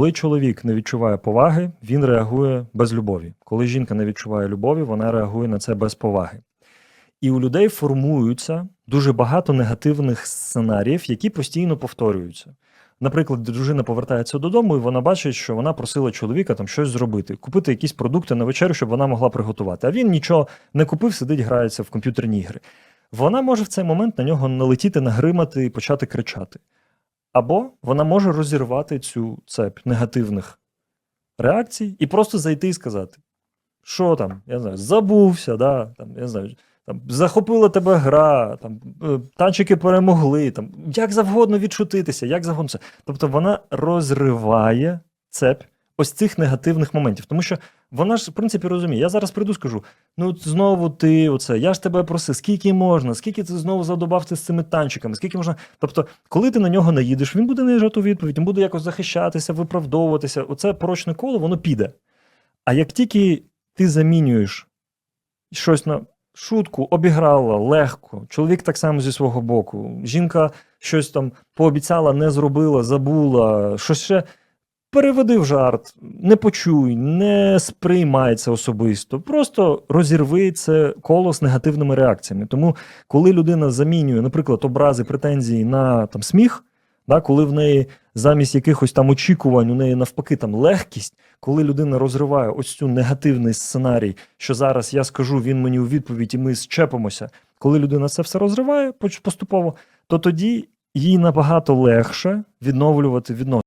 Коли чоловік не відчуває поваги, він реагує без любові. Коли жінка не відчуває любові, вона реагує на це без поваги. І у людей формуються дуже багато негативних сценаріїв, які постійно повторюються. Наприклад, дружина повертається додому, і вона бачить, що вона просила чоловіка там щось зробити, купити якісь продукти на вечерю, щоб вона могла приготувати. А він нічого не купив, сидить, грається в комп'ютерні ігри. Вона може в цей момент на нього налетіти, нагримати і почати кричати. Або вона може розірвати цю цепь негативних реакцій і просто зайти і сказати: що там, я не знаю, забувся, да, там, я не знаю, там, захопила тебе гра, там, е, танчики перемогли, там, як завгодно відшутитися, як завгодно. Тобто вона розриває цепь ось цих негативних моментів. Тому що вона ж, в принципі, розуміє. Я зараз прийду скажу: ну знову ти, оце, я ж тебе просив, скільки можна, скільки ти знову задобався з цими танчиками, скільки можна. Тобто, коли ти на нього наїдеш, він буде наїжджати у відповідь, він буде якось захищатися, виправдовуватися. Оце порочне коло, воно піде. А як тільки ти замінюєш щось на шутку, обіграла легко, чоловік так само зі свого боку, жінка щось там пообіцяла, не зробила, забула, щось ще. Переведи в жарт, не почуй, не сприймай це особисто. Просто розірви це коло з негативними реакціями. Тому, коли людина замінює, наприклад, образи, претензії на там сміх, да, коли в неї замість якихось там очікувань, у неї навпаки там легкість, коли людина розриває ось цю негативний сценарій, що зараз я скажу, він мені у відповідь, і ми зчепимося. Коли людина це все розриває поступово, то тоді їй набагато легше відновлювати відносини.